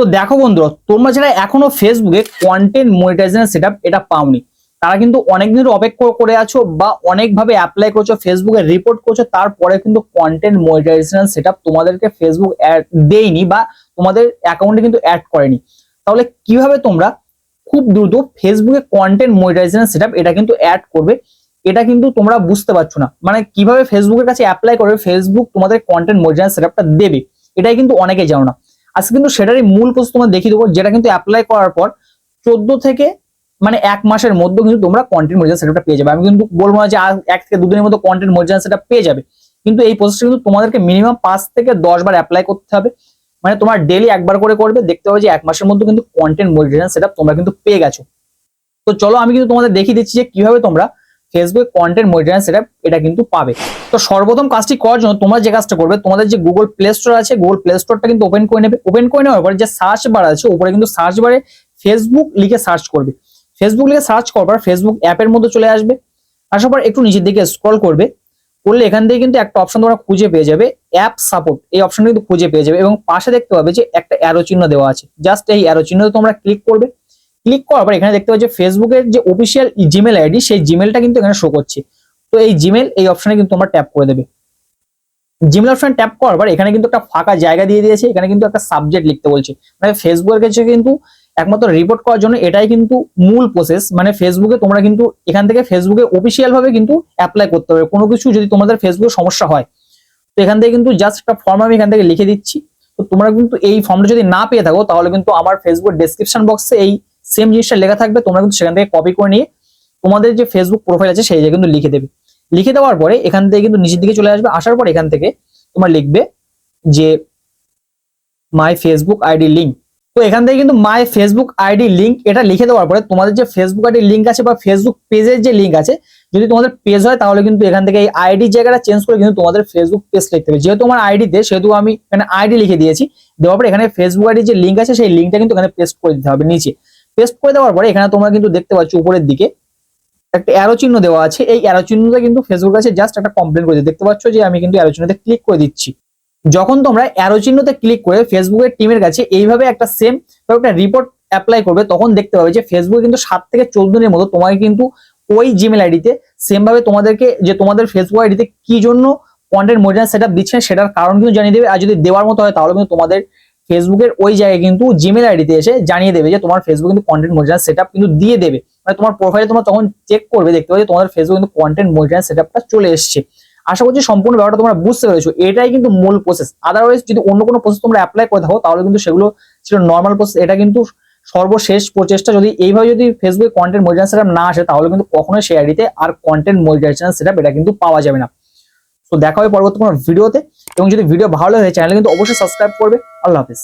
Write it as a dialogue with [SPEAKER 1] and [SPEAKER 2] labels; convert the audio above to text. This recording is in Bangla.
[SPEAKER 1] তো দেখো বন্ধুরা, তোমরা যারা এখনও ফেসবুকে কন্টেন্ট মনিটাইজেশন সেটআপ এটা পাওনি, তারা কিন্তু অনেকদিন অপেক্ষা করে আছো বা অনেকভাবে অ্যাপ্লাই করছ ফেসবুকে রিপোর্ট করছ, তারপরে কিন্তু কন্টেন্ট মনিটাইজেশন সেটআপ তোমাদেরকে ফেসবুক অ্যাড দেয়নি বা তোমাদের অ্যাকাউন্টে কিন্তু অ্যাড করেনি। তাহলে কীভাবে তোমরা খুব দ্রুত ফেসবুকে কন্টেন্ট মনিটাইজেশন সেটআপ এটা কিন্তু অ্যাড করবে, এটা কিন্তু তোমরা বুঝতে পারছ না। মানে কীভাবে ফেসবুকের কাছে অ্যাপ্লাই করবে ফেসবুক তোমাদের কন্টেন্ট মনিটাইজেশন সেটআপটা দেবে, এটাই কিন্তু অনেকে জানো না। আজকে কিন্তু সেটারই মূল প্রসেস তোমার দেখিয়ে দেবো, যেটা কিন্তু অ্যাপ্লাই করার পর চোদ্দ থেকে মানে এক মাসের মধ্যে কিন্তু তোমরা কন্টেন্ট মনিটাইজেশন সেটআপটা পেয়ে যাবে। আমি কিন্তু বলব না যে এক থেকে দুদিনের মধ্যে কন্টেন্ট মনিটাইজেশন সেটআপ পেয়ে যাবে, কিন্তু এই প্রসেসটা কিন্তু তোমাদেরকে মিনিমাম পাঁচ থেকে দশ বার অ্যাপ্লাই করতে হবে। মানে তোমার ডেলি একবার করে করবে, দেখতে হবে যে এক মাসের মধ্যে কিন্তু কন্টেন্ট মনিটাইজেশন সেটআপ তোমরা কিন্তু পেয়ে গেছো। তো চলো আমি কিন্তু তোমাদের দেখিয়ে দিচ্ছি যে কীভাবে তোমরা ফেসবুক কন্টেন্ট মনিটাইজেশন সেটআপ এটা কিন্তু পাবে। তো সর্বপ্রথম কাজটি করার জন্য তোমরা যে কাজটা করবে, তোমাদের যে গুগল প্লে স্টোর আছে গুগল প্লে স্টোরটা কিন্তু ওপেন করে নেবে। ওপেন করে নেওয়ার পর যে সার্চ বার আছে, উপরে কিন্তু সার্চ বারে ফেসবুক লিখে সার্চ করবে। ফেসবুক লিখে সার্চ করার পর ফেসবুক অ্যাপের মধ্যে চলে আসবে। আসার পর একটু নিচের দিকে স্ক্রল করবে। করলে এখান থেকে কিন্তু একটা অপশন তোমরা খুঁজে পেয়ে যাবে অ্যাপ সাপোর্ট এই অপশনটা কিন্তু খুঁজে পেয়ে যাবে এবং পাশে দেখতে পাবে যে একটা অ্যারো চিহ্ন দেওয়া আছে। জাস্ট এই অ্যারো চিহ্নতে তোমরা ক্লিক করবে। ক্লিক করার পর এখানে দেখতে যে ফেসবুকের যে অফিসিয়াল জিমেল আইডি সেই জিমেলটা কিন্তু এখানে শো করছে। তো এই জিমেল এই অপশনে কিন্তু তোমরা ট্যাপ করে দেবে। জিমেল অপশন ট্যাপ করার পর এখানে কিন্তু একটা ফাঁকা জায়গা দিয়ে দিয়েছে, এখানে কিন্তু একটা সাবজেক্ট লিখতে বলছে। মানে ফেসবুকের কাছে কিন্তু একমাত্র রিপোর্ট করার জন্য এটাই কিন্তু মূল প্রসেস মানে ফেসবুকে তোমরা কিন্তু এখান থেকে ফেসবুকে অফিসিয়াল ভাবে কিন্তু অ্যাপ্লাই করতে হবে কোনো কিছু যদি তোমাদের ফেসবুকে সমস্যা হয়, তো এখান থেকে কিন্তু জাস্ট একটা ফর্ম আমি এখান থেকে লিখে দিচ্ছি। তো তোমরা কিন্তু এই ফর্মটা যদি না পেয়ে থাকো, তাহলে কিন্তু আমার ফেসবুক ডেসক্রিপশন বক্সে এই সেম জিনিসটা লেখা থাকবে, তোমরা কিন্তু সেখান থেকে কপি করে নিয়ে তোমাদের যে ফেসবুক প্রোফাইল আছে, সেই জায়গায় কিন্তু লিখে দেবে। লিখে দেওয়ার পরে এখান থেকে কিন্তু নিচের দিকে চলে আসবে, আসার পর এখান থেকে তোমার লিখবে যে মাই ফেসবুক আইডি লিঙ্ক তো এখান থেকে কিন্তু মাই ফেসবুক আইডি লিঙ্ক এটা লিখে দেওয়ার পরে তোমাদের যে ফেসবুক আইডি লিঙ্ক আছে বা ফেসবুক পেজের যে লিঙ্ক আছে, যদি তোমাদের পেজ হয়, তাহলে কিন্তু এখান থেকে এই আইডি জায়গাটা চেঞ্জ করে কিন্তু তোমাদের ফেসবুক পেজ লিখতে হবে যেহেতু আমার আইডিতে সেহেতু আমি এখানে আইডি লিখে দিয়েছি, দেওয়ার পরে এখানে ফেসবুক আইডি যে লিঙ্ক আছে, সেই লিঙ্কটা কিন্তু এখানে পেস্ট করে দিতে হবে নিচে। পেস্ট করে দেওয়ার পরে এখানে তোমরা কিন্তু দেখতে পাচ্ছ উপরের দিকে একটা অ্যারো চিহ্ন দেওয়া আছে। এই অ্যারো চিহ্নটা কিন্তু ফেসবুক আছে জাস্ট একটা কমপ্লেন করে দেখতে পাচ্ছ যে আমি কিন্তু অ্যারো চিহ্নতে ক্লিক করে দিচ্ছি। যখন তোমরা অ্যারো চিহ্নতে ক্লিক করে ফেসবুকের টিমের কাছে এইভাবে একটা সেম একটা রিপোর্ট অ্যাপ্লাই করবে, তখন দেখতে পাবে যে ফেসবুকে কিন্তু সাত থেকে চোদ্দ দিনের মতো তোমাকে কিন্তু ওই জিমেল আইডিতে সেম ভাবে তোমাদেরকে যে তোমাদের ফেসবুক আইডিতে কি জন্য কন্টেন্ট মডিউল সেট আপ সেটার কারণ কিন্তু জানিয়ে দেবে। আর যদি দেওয়ার মতো হয় তাহলে কিন্তু তোমাদের ফেসবুকের ওই জায়গায় কিন্তু জিমেল আইডিতে এসে জানিয়ে দেবে যে তোমার ফেসবুক কিন্তু কন্টেন্ট মডিউল সেট কিন্তু দিয়ে দেবে। মানে তোমার প্রোফাইলে তোমরা তখন চেক করবে, দেখতে পাবে তোমাদের ফেসবুক কিন্তু কন্টেন্ট মডিউল সেট চলে এসছে। আশা করছি সম্পূর্ণ ব্যাপারটা তোমরা বুঝতে পেরেছ। এটাই কিন্তু মূল প্রসেস আদারওয়াইজ যদি অন্য কোনো প্রসেস তোমরা অ্যাপ্লাই করে থাকো, তাহলে কিন্তু সেগুলো ছিল নর্মাল প্রসেস এটা কিন্তু সর্বশেষ প্রচেষ্টা। যদি এইভাবে যদি ফেসবুকে কন্টেন্ট মডিউল সেট না আসে, তাহলে কিন্তু কখনোই সেই আইডিতে আর কন্টেন্ট মডিউল সেট এটা কিন্তু পাওয়া যাবে না। তো দেখা হবে পরবর্তী কোনো ভিডিওতে এবং যদি ভিডিও ভালো লাগে চ্যানেলে কিন্তু অবশ্যই সাবস্ক্রাইব করবে। আল্লাহ হাফিজ।